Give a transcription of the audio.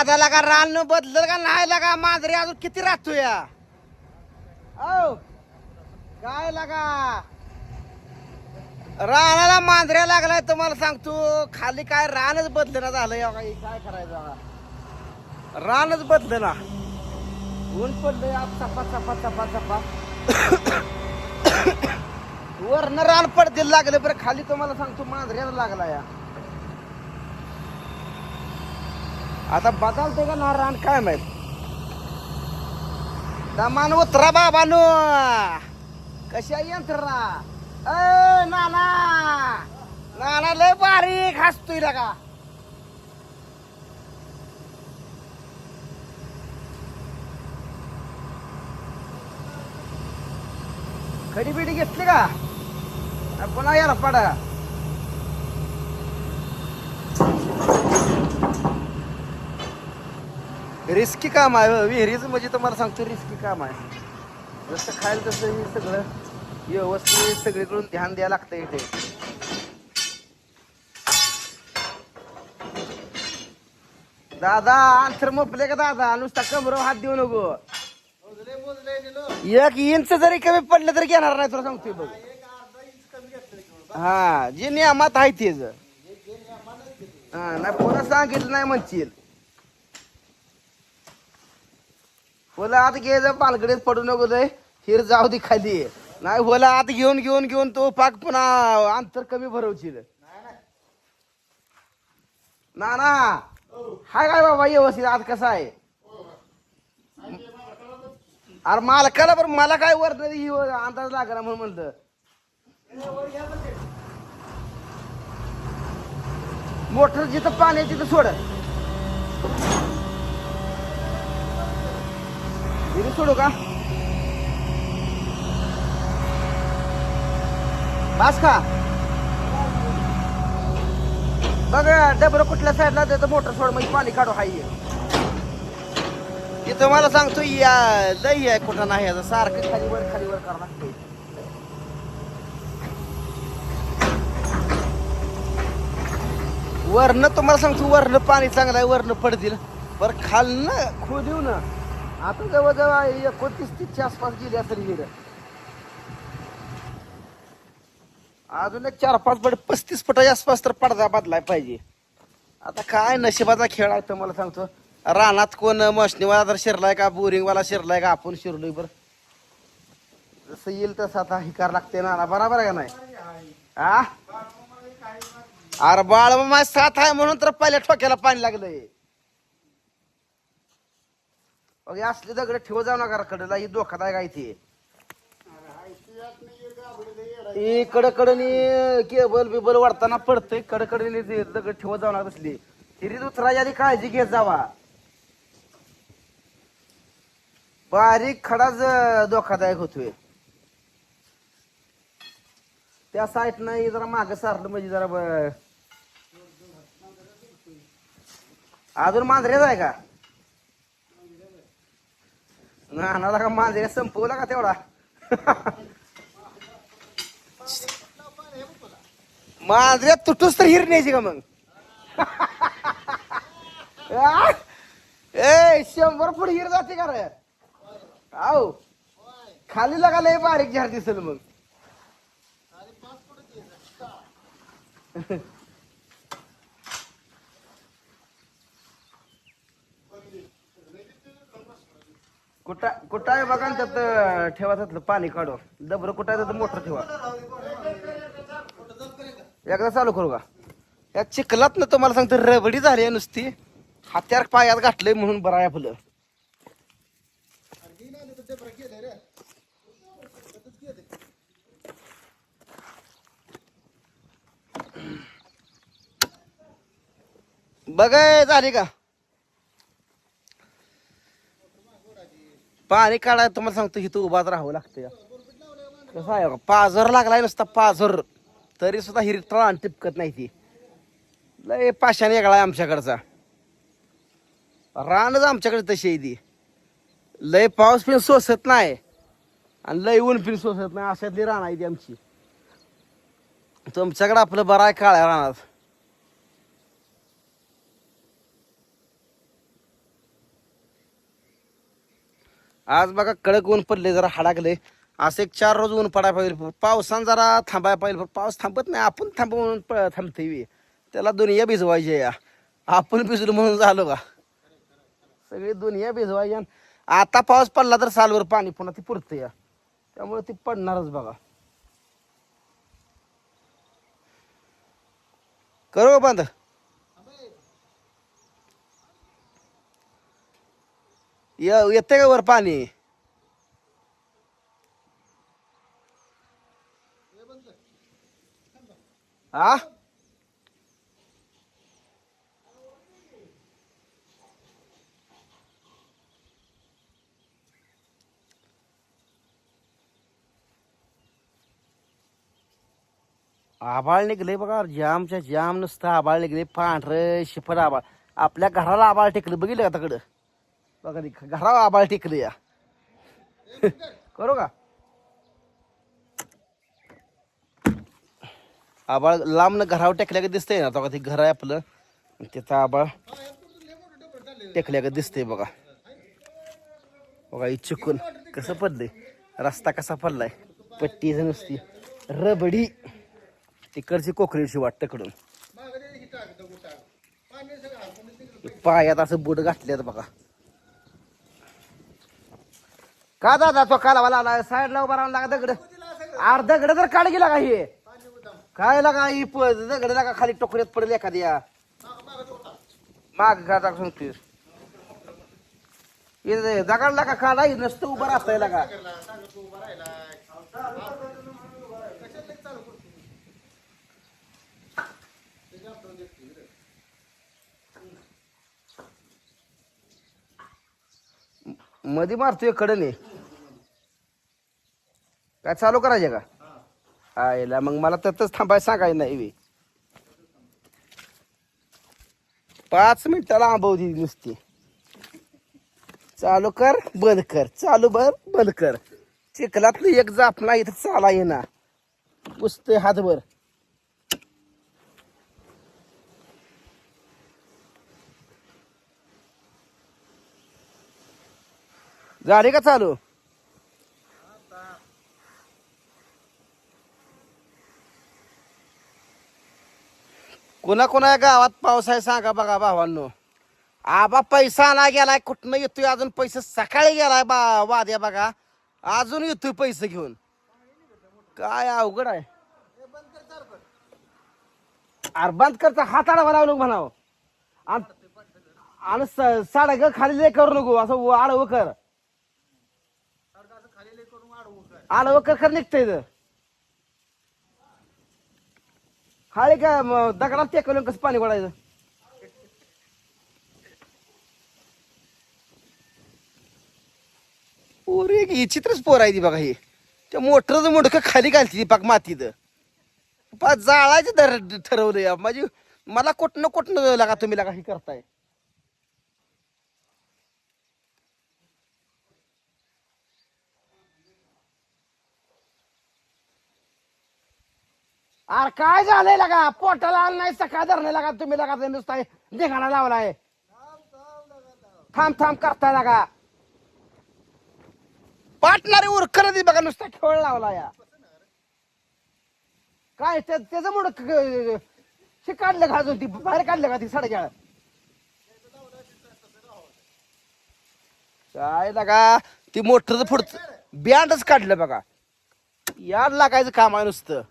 दादा लागा रान न बदलल का नाही लागा मांजरी अजून किती राहतो या औ काय लागा रानाला मांजऱ्या लागलाय तुम्हाला सांगतो. खाली काय रानच बदलना झालं काय करायचं रानच बदल ना ऊन पडलंय आज चपा चपा चपा चपा वरनं रान पडतील लागलं बरं. खाली तुम्हाला सांगतो मांजऱ्याला लागला या आता बदलते का ना रान काय माहीत? दमान उतरा बाबानो. कशा यंत्रणा? अ नाना. नाना लय बारीक हसतोय का? खडी बिडी घेतली का? पुन्हा याला पडा. रिस्की काम आहे विहिरीच विहिरीचं म्हणजे तुम्हाला सांगतो रिस्की काम आहे. जसं खायला तसं हे सगळं व्यवस्थित सगळीकडून ध्यान द्यायला लागतं इथे. दादा अंतर मोपले का दादा? नुसता कमर हात देऊ नको. एक इंच जरी कमी पडलं तरी घेणार नाही तुला सांगतोय बघ. हा जे नियमात आहे तेच. हा नाही पुन्हा सांगितलं नाही म्हणशील. बोला आत घे जा पालगडीत पडू नको लय. हिर जाऊ दे खाली. नाही बोला आत घेऊन घेऊन घेऊन तो पाक पुन्हा अंतर कमी भरवशील. ना ना हाय काय बाबा व्यवस्थित आत कसा आहे? अरे मालकाला बरं मला काय वर ही अंदाज लागला म्हणून म्हणलं. मोटर जिथं पाणी आहे तिथं सोड. इथे सोडू का? बास का बघ डबर कुठल्या साईडला त्याचं मोटर सोड म्हणजे पाणी काढू हाय तिथं मला सांगतो या जाई आहे कुठं नाही याचं सारखं खाली वर खाली वर करावं लागतंय. वरनं तुम्हाला सांगतो वरनं पाणी चांगलं आहे वरनं पडतील. बरं खालनं खू देऊ ना. आता जवळजवळ एकोणतीस तीसच्या आसपास गेली असेल गेलं अजून एक चार पाच फट पस्तीस फुटाच्या आसपास तर पडदा बदलाय पाहिजे. आता काय नशिबाचा खेळ आहे तुम्हाला सांगतो. रानात कोण मशनीवाला तर शिरलाय का बोरिंगवाला शिरलाय का आपण शिरलोय बर. जसं येईल तसं आता हे करावं लागते ना बरोबर आहे का नाही? हा अरे बाळ माझ साथ आहे म्हणून तर पहिल्या ठोक्याला पाणी लागलंय. अगे असले दगड ठेव जाऊ नका कडला ही धोकादायक आहे ती. कडकडनी केबल बिबल वाढताना पडतंय कडकडनी दगड ठेवत जाऊ नका तसली. हिरीत उतरायच्या आधी काळजी घेत जावा. बारीक खडाच धोकादायक होतोय. त्या साईडनं जरा माग सारलं म्हणजे जरा ब- अजून मांजरेच आहे का? नानाला का मांजऱ्या संपवला का तेवढा? मांजऱ्या तुटूस तर हिर न्यायची का मग? ए शंभर फूट हिर जाते का रे? आहो खाली लगा लय बारीक झाड दिसेल मग. कुठं कुठं आहे बघा ना त्यात ठेवा त्यातलं पाणी काढू डबर कुठं आहे त्यात? मोटर ठेवा. एकदा चालू करू का? या चिखलात ना तुम्हाला सांगतो रबडी झाली आहे नुसती. हात्यार पायात घातलंय म्हणून बरं आहे आपलं. बघाय झाली का? पाणी काढाय तुम्हाला सांगतो इथं उभाच राहावं लागतं कसं आहे पाझर लागलाय नुसता पाझर. तरी सुद्धा हिरीत रान टिपकत नाही ती. लय पाशाने वेगळा आहे आमच्याकडचा. रानच आमच्याकडे तशी आहे ती. लय पाऊस पिन सोसत नाही. आणि लय ऊन पिन सोसत नाही. अशातली रान आहे ती आमची. तुमच्याकडे आपलं बरं आहे काळ्या रानात. आज बघा कडक ऊन पडले जरा हाडाकले असं एक चार रोज ऊन पडायला पाहिजे. पावसानं जरा थांबायला पाहिजे. पण पाऊस थांबत नाही. आपण थांबवून प- थांबते त्याला दुनिया भिजवायची या. आपण भिजलो म्हणून झालो का? सगळी दुनिया भिजवायची आणि आता पाऊस पडला तर सालवर पाणी पुन्हा ती पुरतं या. त्यामुळे ती पडणारच बघा. करू बंद? येते का वर पाणी? हा आबाळ निघले बघा जामच्या जाम नुसतं आबाळ निघले पांढरं शिफर आबाळ. आपल्या घराला आबाळ टेकलं बघितलं का तकडं? बघा ते घरावर आबाळ टेकलं या. करू का? आबाळ लांबनं घरावर टेकल्या का दिसतंय ना तो ते घर आहे आपलं. तिथं आबाळ टेकल्या का दिसतंय बघा. बघा ही चिकून कसं पडलंय? रस्ता कसा पडलाय? पट्टी नुसती. रबडी. तिकडची कोकरीची वाट तिकडून. पायात असं बुट घातल्यात बघा. का दादा तो काला वाला साईडला उभा राहून लागा दगड. आर दगड तर काढ गेला का हे? काय लागा ही प- दगड लागा खाली टोकरीत पडेल एखाद्या? माग का सांगतोय. हे दगड लागा काढा हे नसतं उभं राहताय लागा. मध्ये मारतोय कडने. काय चालू करायचे का? आयला मग मला त्यातच थांबायला सांगायचं नाही पाच मिनिटाला आंबवली नुसती. चालू कर बंद कर. चालू बर बंद कर. चिखलातलं एक जापना इथं चाला येणार पुसते हातभर. झाले का चालू? कुणा कोणा गावात पाऊस आहे सांगा बघा भावांनो. आबा पैसा ना गेलाय कुठनं येतोय अजून? पैसे सकाळी गेलाय बा वाद्या बघा. अजून येतोय पैसे घेऊन. काय अवघड आहे. अरे बंद करता हात आडवा लावू नको म्हणावं. आणि- आणि स- साडा ग खाली लय करू नको असं आडवं कर. आडवं कर कर निघतंय इथं. का म- दगडात टेकवलं कसं पाणी पडायचं पोर एक चित्रच पोर आहे ती बघा ही. त्या मोटरचं मुंडकं खाली घालती ती पाक मातीत. पा जाळायचं धर ठरवलं या. म्हणजे मला कुठनं कुठनं लागा तुम्ही लागा हे करताय. अरे काय झालंय लगा? पोटाला आलं नाही सकाळ धरणं लागा तुम्ही लगा ते नुसता धिंगाणा लावलाय. थांब थांब करताय लागा. पाटणारी उरकर दे बघा नुसता खेळ लावला या काय त्या- त्याचं मुड हे काढलं का अजून ती? बाहेर काढलं का ती साडेचार काय लगा? ती मोटरच पुढचं बँडच काढलं बघा. याड लागायचं काम आहे नुसतं.